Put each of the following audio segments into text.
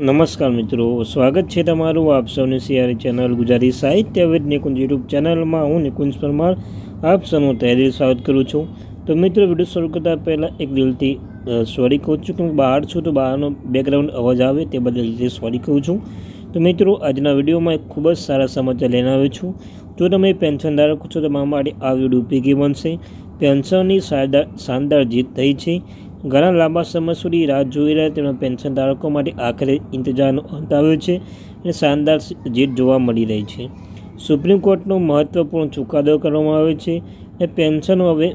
નમસ્કાર મિત્રો, સ્વાગત છે તમારું આપ સૌની સિયારી ચેનલ ગુજરાતી સાહિત્ય વિદ નિકુંજ યુટ્યુબ ચેનલમાં. હું નિકુંજ પરમાર, આપ સૌનું તહેદીલ સ્વાગત કરું છું. તો મિત્રો, વીડિયો શરૂ કરતાં પહેલાં એક દિલથી સોરી કહું છું કે હું બહાર છું તો બહારનો બેકગ્રાઉન્ડ અવાજ આવે તે બદલ સોરી કહું છું. તો મિત્રો, આજના વિડીયોમાં એક ખૂબ જ સારા સમાચાર લઈને આવ્યો છું. જો તમે પેન્શન ધારક છો તો મારા માટે આ વીડિયો ઉપયોગી બનશે. પેન્શનની શાનદાર જીત થઈ છે. ઘણા લાંબા સમય સુધી રાહ જોઈ રહ્યા તેમના પેન્શન ધારકો માટે આખરે ઇંતજારનો અંત આવ્યો છે અને શાનદાર જીત જોવા મળી રહી છે. સુપ્રીમ કોર્ટનો મહત્વપૂર્ણ ચુકાદો કરવામાં આવ્યો છે અને પેન્શનો હવે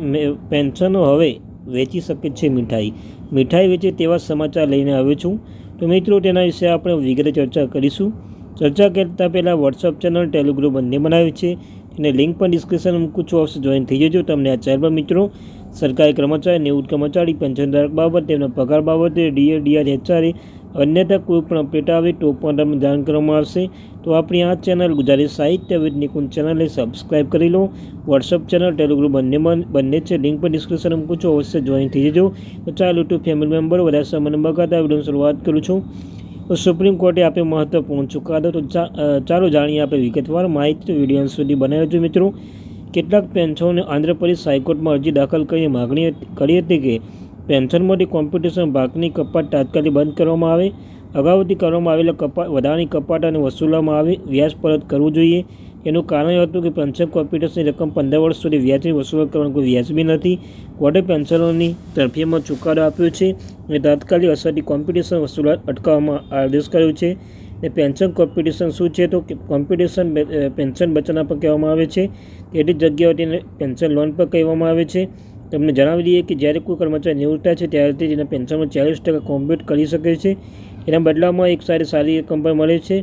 પેન્શનો હવે વેચી શકે છે મીઠાઈ. મીઠાઈ વેચે તેવા સમાચાર લઈને આવ્યો છું. તો મિત્રો, તેના વિશે આપણે વિગતે ચર્ચા કરીશું. ચર્ચા કરતા પહેલાં વોટ્સઅપ ચેનલ ટેલિગ્રુપ બંને બનાવી છે. એને લિંક પણ ડિસ્ક્રિપ્શન મૂકું છું. અવશ્ય જોઈન થઈ જજો. તમને આ ચેનલ પર મિત્રો સરકારી કર્મચારી નિવૃત્ત કર્મચારી પેન્શનધારક બાબત તેમના પગાર બાબતે ડીએ ડીઆર એચઆરએ અન્યથા કોઈપણ અપડેટ આવે તો પણ તમને જાણ કરવામાં આવશે. તો આપણી આ ચેનલ ગુજરાતી સાહિત્ય વિદ નિકુંજ ચેનલને સબસ્ક્રાઈબ કરી લો. વોટ્સઅપ ચેનલ ટેલિગ્રુપ બંનેમાં બંને છે. લિંક પર ડિસ્ક્રિપ્શન મૂકું છું અવશ્ય જોઈન થઈ જજો. તો ચાલો ટુ ફેમિલી મેમ્બર વધારે સમય બગાતા વીડિયો શરૂઆત કરું છું. તો સુપ્રીમ કોર્ટે આપ્યો મહત્વપૂર્ણ ચુકાદો, તો ચાલો જાણીએ આપણે વિગતવાર માહિતી વીડિયો સુધી બનાવ્યો છે મિત્રો. કેટલાક પેન્શનોને આંધ્રપ્રદેશ હાઈકોર્ટમાં અરજી દાખલ કરીને માગણી કરી હતી કે પેન્શનમાંથી કોમ્પિટિશન ભાગની કપાત તાત્કાલિક બંધ કરવામાં આવે. અગાઉથી કરવામાં આવેલા કપાત વધારાની કપાત અને વસૂલવામાં આવે, વ્યાજ પરત કરવું જોઈએ. એનું કારણ હતું કે પેન્શન કોમ્પિટિશનની રકમ પંદર વર્ષ સુધી વ્યાજની વસૂલ કરવાનું કોઈ વ્યાજબી નથી. કોર્ટે પેન્શનોની તરફીમાં ચુકાદો આપ્યો છે અને તાત્કાલિક અસરથી કોમ્પિટિશન વસૂલાત અટકાવવામાં આદેશ કર્યો છે. ને પેન્શન કોમ્પિટિશન શું છે? તો કોમ્પિટિશન પેન્શન બચના પર કહેવામાં આવે છે. કેટલીક જગ્યાઓ તેને પેન્શન લોન પર કહેવામાં આવે છે. તમને જણાવી દઈએ કે જ્યારે કોઈ કર્મચારી નિવૃત્ત છે, ત્યારે તે તેના પેન્શનમાં ચાલીસ ટકા કોમ્પ્યુટ કરી શકે છે. એના બદલામાં એક સારી સારી રકમ પણ મળે છે.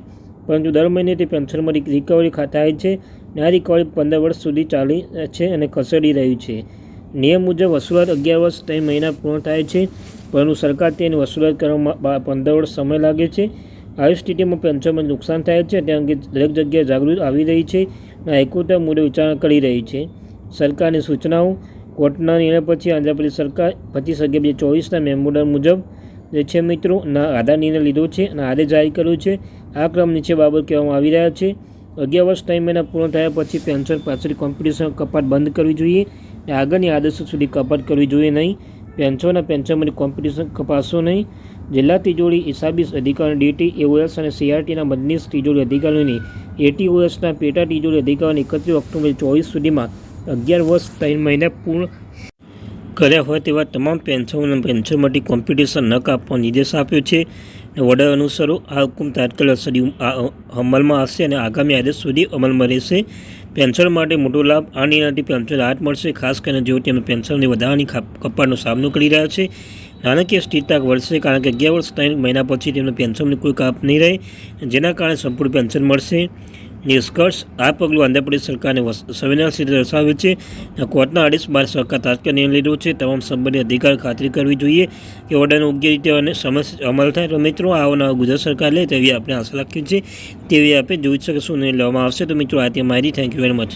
પરંતુ દર મહિને તે પેન્શનમાં રિકવરી થાય છે અને આ રિકવરી પંદર વર્ષ સુધી ચાલી છે અને ખસેડી રહ્યું છે. નિયમ મુજબ વસૂલાત અગિયાર વર્ષ ત્રણ મહિના પૂર્ણ થાય છે. પરંતુ સરકાર તેની વસૂલાત કરવામાં પંદર વર્ષ સમય લાગે છે. આવી સ્થિતિમાં પેન્શનમાં નુકસાન થાય છે, તે અંગે દરેક જગ્યાએ જાગૃત આવી રહી છે અને હાઈકોર્ટે મુદ્દે વિચારણા કરી રહી છે. સરકારની સૂચનાઓ, કોર્ટના નિર્ણય પછી આંધ્રપ્રદેશ સરકાર પચીસ અગિયાર બે ચોવીસના મેમોરન્ડમ મુજબ, જે છે મિત્રો, ના આધાર નિર્ણય લીધો છે અને આદેશ જારી કર્યો છે. આ ક્રમ નીચે બાબત કહેવામાં આવી રહ્યા છે. અગિયાર વર્ષ ત્રણ મહિના પૂર્ણ થયા પછી પેન્શન પાછળ કોમ્પિટિશન કપાત બંધ કરવી જોઈએ અને આગળની આદેશો સુધી કપાત કરવી જોઈએ નહીં. પેન્શનના પેન્શનમાંથી કોમ્પિટિશન કપાશો નહીં. જિલ્લા તિજોરી ઇસાબીસ અધિકારી ડીટી એઓએસ અને સીઆરટીના મદનીશ તિજોરી અધિકારીઓની એટીઓએસના પેટા તિજોરી અધિકારીઓને એકત્રીસ ઓક્ટોબર ચોવીસ સુધીમાં અગિયાર વર્ષ, ત્રણ મહિના પૂર્ણ કર્યા હોય તેવા તમામ પેન્શન અને માટે કોમ્પિટિશન ન કાપવાનો નિર્દેશ આપ્યો છે અને વડા અનુસરો આ હુકમ તાત્કાલિક અસરી અમલમાં આવશે અને આગામી આદેશ સુધી અમલમાં રહેશે. પેન્શન માટે મોટો લાભ આ નિર્ણયથી પેન્શન રાહત મળશે, ખાસ કરીને જેઓ તેમના પેન્શનની વધારાની કપાટનો સામનો કરી રહ્યા છે. નાણાકીય સ્થિરતા વધશે કારણ કે અગિયાર વર્ષ ત્રણ મહિના પછી તેમને પેન્શનની કોઈ કાપ નહીં રહે, જેના કારણે સંપૂર્ણ પેન્શન મળશે. નિષ્કર્ષ, આ પગલું આંધ્રપ્રદેશ સરકારને સંવેદનશીલ દર્શાવે છે. કોર્ટના આદેશ બાદ સરકાર તાત્કાલિક નિર્ણય લીધો છે. તમામ સંબંધિત અધિકાર ખાતરી કરવી જોઈએ કે ઓર્ડરનો યોગ્ય રીતે અને સમય અમલ થાય. તો મિત્રો આવો નવા ગુજરાત સરકાર લે તેવી આપણે આશા રાખીએ છીએ. તેવી આપણે જોઈ શકીશું નિર્ણય લેવામાં આવશે. તો મિત્રો, આ તે મારી થેન્ક યુ વેરી મચ